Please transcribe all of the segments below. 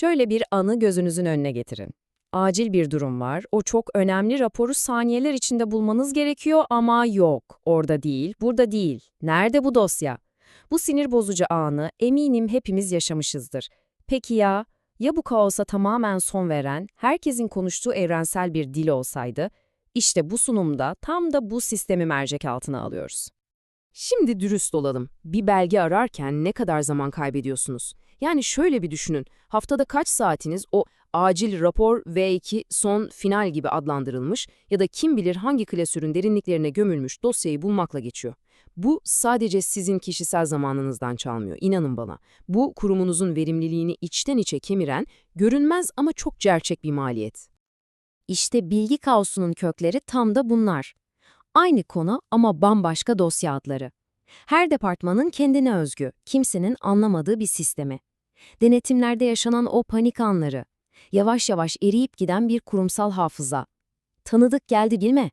Şöyle bir anı gözünüzün önüne getirin. Acil bir durum var, o çok önemli raporu saniyeler içinde bulmanız gerekiyor ama yok. Orada değil, burada değil. Nerede bu dosya? Bu sinir bozucu anı eminim hepimiz yaşamışızdır. Peki ya, ya bu kaosa tamamen son veren, herkesin konuştuğu evrensel bir dil olsaydı? İşte bu sunumda tam da bu sistemi mercek altına alıyoruz. Şimdi dürüst olalım. Bir belge ararken ne kadar zaman kaybediyorsunuz? Yani şöyle bir düşünün. Haftada kaç saatiniz o acil rapor V2 son final gibi adlandırılmış ya da kim bilir hangi klasörün derinliklerine gömülmüş dosyayı bulmakla geçiyor. Bu sadece sizin kişisel zamanınızdan çalmıyor, inanın bana. Bu kurumunuzun verimliliğini içten içe kemiren, görünmez ama çok gerçek bir maliyet. İşte bilgi kaosunun kökleri tam da bunlar. Aynı konu ama bambaşka dosya adları. Her departmanın kendine özgü, kimsenin anlamadığı bir sistemi. Denetimlerde yaşanan o panik anları. Yavaş yavaş eriyip giden bir kurumsal hafıza. Tanıdık geldi değil mi?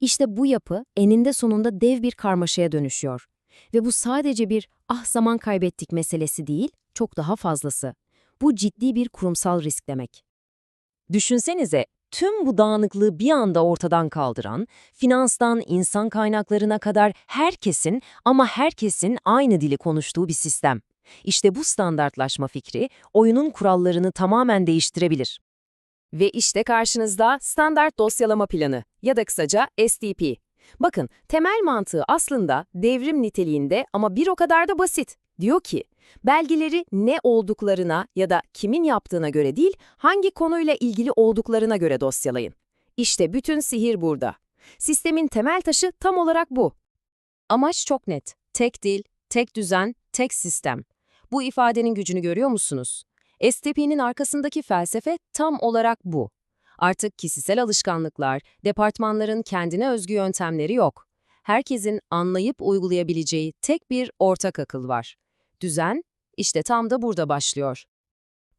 İşte bu yapı eninde sonunda dev bir karmaşaya dönüşüyor. Ve bu sadece bir ah zaman kaybettik meselesi değil, çok daha fazlası. Bu ciddi bir kurumsal risk demek. Düşünsenize, tüm bu dağınıklığı bir anda ortadan kaldıran, finanstan insan kaynaklarına kadar herkesin ama herkesin aynı dili konuştuğu bir sistem. İşte bu standartlaşma fikri oyunun kurallarını tamamen değiştirebilir. Ve işte karşınızda standart dosyalama planı ya da kısaca SDP. Bakın, temel mantığı aslında devrim niteliğinde ama bir o kadar da basit. Diyor ki, belgeleri ne olduklarına ya da kimin yaptığına göre değil, hangi konuyla ilgili olduklarına göre dosyalayın. İşte bütün sihir burada. Sistemin temel taşı tam olarak bu. Amaç çok net. Tek dil, tek düzen, tek sistem. Bu ifadenin gücünü görüyor musunuz? STP'nin arkasındaki felsefe tam olarak bu. Artık kişisel alışkanlıklar, departmanların kendine özgü yöntemleri yok. Herkesin anlayıp uygulayabileceği tek bir ortak akıl var. Düzen, işte tam da burada başlıyor.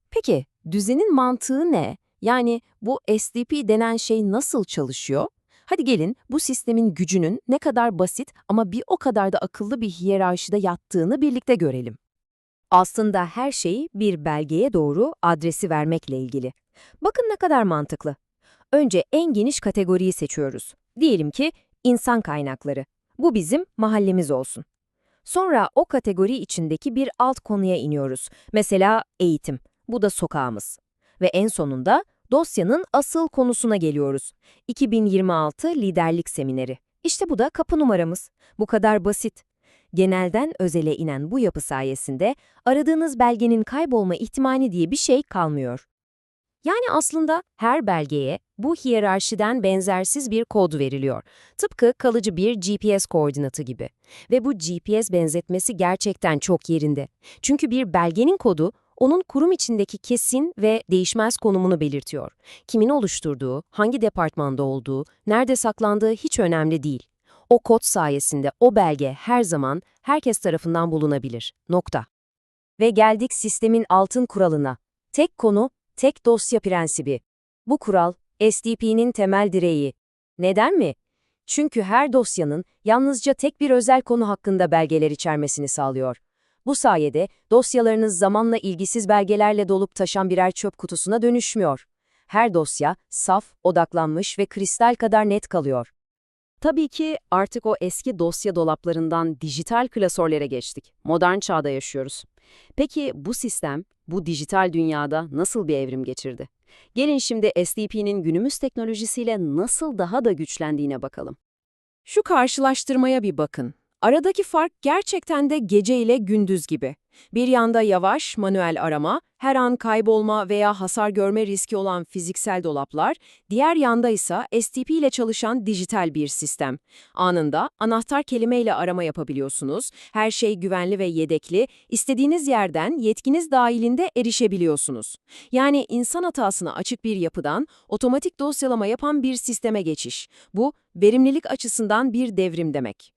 Peki, düzenin mantığı ne? Yani bu SDP denen şey nasıl çalışıyor? Hadi gelin bu sistemin gücünün ne kadar basit ama bir o kadar da akıllı bir hiyerarşide yattığını birlikte görelim. Aslında her şey bir belgeye doğru adresi vermekle ilgili. Bakın ne kadar mantıklı. Önce en geniş kategoriyi seçiyoruz. Diyelim ki insan kaynakları. Bu bizim mahallemiz olsun. Sonra o kategori içindeki bir alt konuya iniyoruz. Mesela eğitim. Bu da sokağımız. Ve en sonunda dosyanın asıl konusuna geliyoruz. 2026 liderlik semineri. İşte bu da kapı numaramız. Bu kadar basit. Genelden özele inen bu yapı sayesinde aradığınız belgenin kaybolma ihtimali diye bir şey kalmıyor. Yani aslında her belgeye bu hiyerarşiden benzersiz bir kod veriliyor. Tıpkı kalıcı bir GPS koordinatı gibi. Ve bu GPS benzetmesi gerçekten çok yerinde. Çünkü bir belgenin kodu onun kurum içindeki kesin ve değişmez konumunu belirtiyor. Kimin oluşturduğu, hangi departmanda olduğu, nerede saklandığı hiç önemli değil. O kod sayesinde o belge her zaman herkes tarafından bulunabilir. Nokta. Ve geldik sistemin altın kuralına. Tek konu, tek dosya prensibi. Bu kural, SDP'nin temel direği. Neden mi? Çünkü her dosyanın yalnızca tek bir özel konu hakkında belgeler içermesini sağlıyor. Bu sayede dosyalarınız zamanla ilgisiz belgelerle dolup taşan birer çöp kutusuna dönüşmüyor. Her dosya saf, odaklanmış ve kristal kadar net kalıyor. Tabii ki artık o eski dosya dolaplarından dijital klasörlere geçtik. Modern çağda yaşıyoruz. Peki bu sistem, bu dijital dünyada nasıl bir evrim geçirdi? Gelin şimdi SDP'nin günümüz teknolojisiyle nasıl daha da güçlendiğine bakalım. Şu karşılaştırmaya bir bakın. Aradaki fark gerçekten de gece ile gündüz gibi. Bir yanda yavaş, manuel arama, her an kaybolma veya hasar görme riski olan fiziksel dolaplar, diğer yanda ise STP ile çalışan dijital bir sistem. Anında anahtar kelimeyle arama yapabiliyorsunuz, her şey güvenli ve yedekli, istediğiniz yerden yetkiniz dahilinde erişebiliyorsunuz. Yani insan hatasına açık bir yapıdan otomatik dosyalama yapan bir sisteme geçiş. Bu, verimlilik açısından bir devrim demek.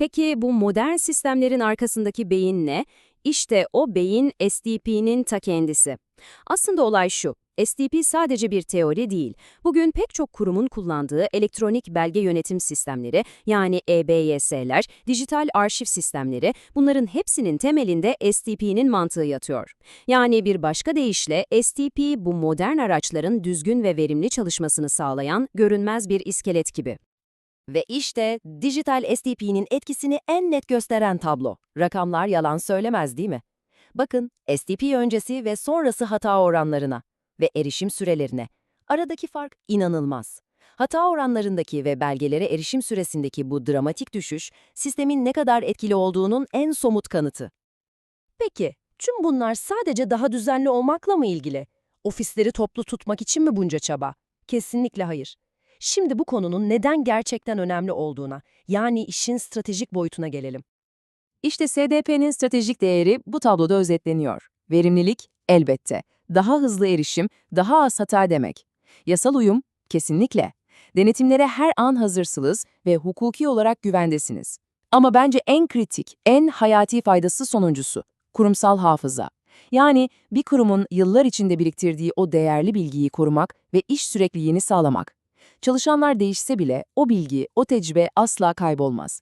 Peki bu modern sistemlerin arkasındaki beyin ne? İşte o beyin SDP'nin ta kendisi. Aslında olay şu, SDP sadece bir teori değil. Bugün pek çok kurumun kullandığı elektronik belge yönetim sistemleri, yani EBYS'ler, dijital arşiv sistemleri, bunların hepsinin temelinde STP'nin mantığı yatıyor. Yani bir başka deyişle STP bu modern araçların düzgün ve verimli çalışmasını sağlayan görünmez bir iskelet gibi. Ve işte dijital STP'nin etkisini en net gösteren tablo. Rakamlar yalan söylemez değil mi? Bakın STP öncesi ve sonrası hata oranlarına ve erişim sürelerine. Aradaki fark inanılmaz. Hata oranlarındaki ve belgelere erişim süresindeki bu dramatik düşüş, sistemin ne kadar etkili olduğunun en somut kanıtı. Peki, tüm bunlar sadece daha düzenli olmakla mı ilgili? Ofisleri toplu tutmak için mi bunca çaba? Kesinlikle hayır. Şimdi bu konunun neden gerçekten önemli olduğuna, yani işin stratejik boyutuna gelelim. İşte SDP'nin stratejik değeri bu tabloda özetleniyor. Verimlilik, elbette. Daha hızlı erişim, daha az hata demek. Yasal uyum, kesinlikle. Denetimlere her an hazırsınız ve hukuki olarak güvendesiniz. Ama bence en kritik, en hayati faydası sonuncusu, kurumsal hafıza. Yani bir kurumun yıllar içinde biriktirdiği o değerli bilgiyi korumak ve iş sürekliliğini sağlamak. Çalışanlar değişse bile o bilgi, o tecrübe asla kaybolmaz.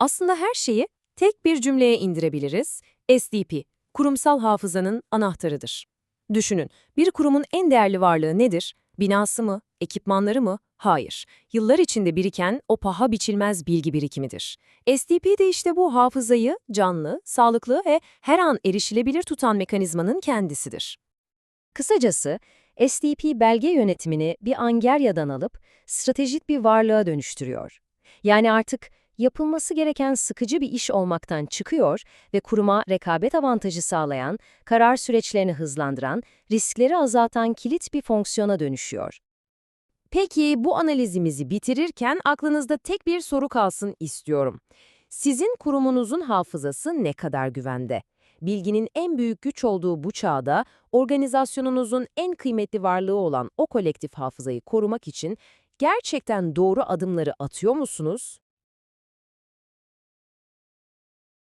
Aslında her şeyi tek bir cümleye indirebiliriz. SDP, kurumsal hafızanın anahtarıdır. Düşünün, bir kurumun en değerli varlığı nedir? Binası mı? Ekipmanları mı? Hayır. Yıllar içinde biriken o paha biçilmez bilgi birikimidir. SDP de işte bu hafızayı canlı, sağlıklı ve her an erişilebilir tutan mekanizmanın kendisidir. Kısacası, SDP belge yönetimini bir angeryadan alıp stratejik bir varlığa dönüştürüyor. Yani artık yapılması gereken sıkıcı bir iş olmaktan çıkıyor ve kuruma rekabet avantajı sağlayan, karar süreçlerini hızlandıran, riskleri azaltan kilit bir fonksiyona dönüşüyor. Peki bu analizimizi bitirirken aklınızda tek bir soru kalsın istiyorum. Sizin kurumunuzun hafızası ne kadar güvende? Bilginin en büyük güç olduğu bu çağda organizasyonunuzun en kıymetli varlığı olan o kolektif hafızayı korumak için gerçekten doğru adımları atıyor musunuz?